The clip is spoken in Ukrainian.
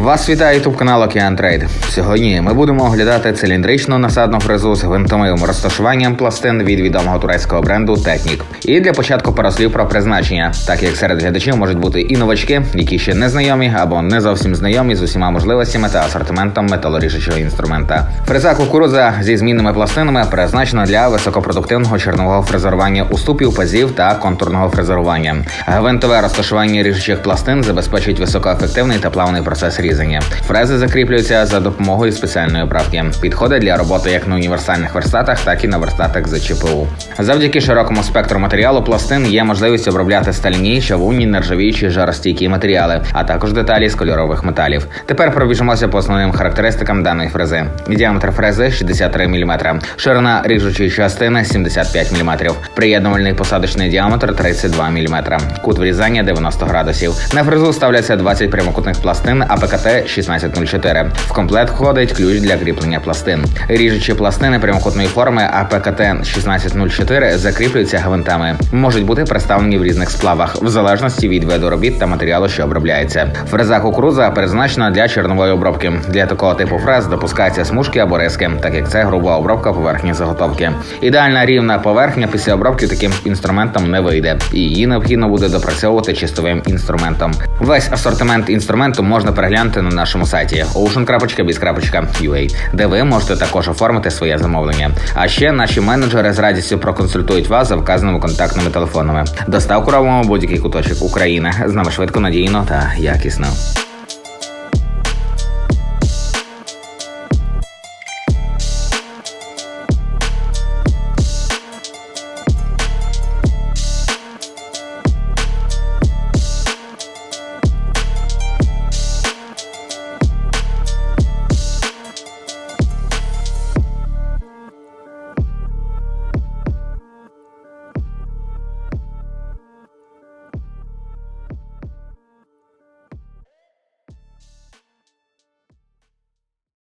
Вас вітає ютуб канал Океан Трейд. Сьогодні ми будемо оглядати циліндричну насадну фрезу з гвинтовим розташуванням пластин від відомого турецького бренду Технік. І для початку пару слів про призначення, так як серед глядачів можуть бути і новачки, які ще не знайомі або не зовсім знайомі з усіма можливостями та асортиментом металоріжучого інструмента. Фреза кукурудза зі змінними пластинами призначена для високопродуктивного чернового фрезерування уступів, пазів та контурного фрезерування. Гвинтове розташування ріжучих пластин забезпечить високоефективний та плавний процес різання. Фрези закріплюються за допомогою спеціальної правки. Підходить для роботи як на універсальних верстатах, так і на верстатах з ЧПУ. Завдяки широкому спектру матеріалу пластин є можливість обробляти стальні, чавунні, нержавіючі, жаростійкі матеріали, а також деталі з кольорових металів. Тепер пробіжимося по основним характеристикам даної фрези. Діаметр фрези 63 мм, ширина ріжучої частини 75 мм, приєднувальний посадочний діаметр 32 мм, кут врізання 90 градусів. На фрезу ставляться 20 прямокутних пластин АПКТ 1604. В комплект входить ключ для кріплення пластин. Ріжучі пластини прямокутної форми АПКТ 1604 закріплюються гвинтами. Можуть бути представлені в різних сплавах, в залежності від виду робіт та матеріалу, що обробляється. Фреза кукуруза призначена для чорнової обробки. Для такого типу фрез допускаються смужки або риски, так як це груба обробка поверхні заготовки. Ідеальна рівна поверхня після обробки таким інструментом не вийде, і її необхідно буде допрацьовувати чистовим інструментом. Весь асортимент інструменту можна переглянути на нашому сайті ocean.biz.ua, де ви можете також оформити своє замовлення. А ще наші менеджери з радістю проконсультують вас за вказаними контактними телефонами. Доставку робимо будь-який куточок України. З нами швидко, надійно та якісно.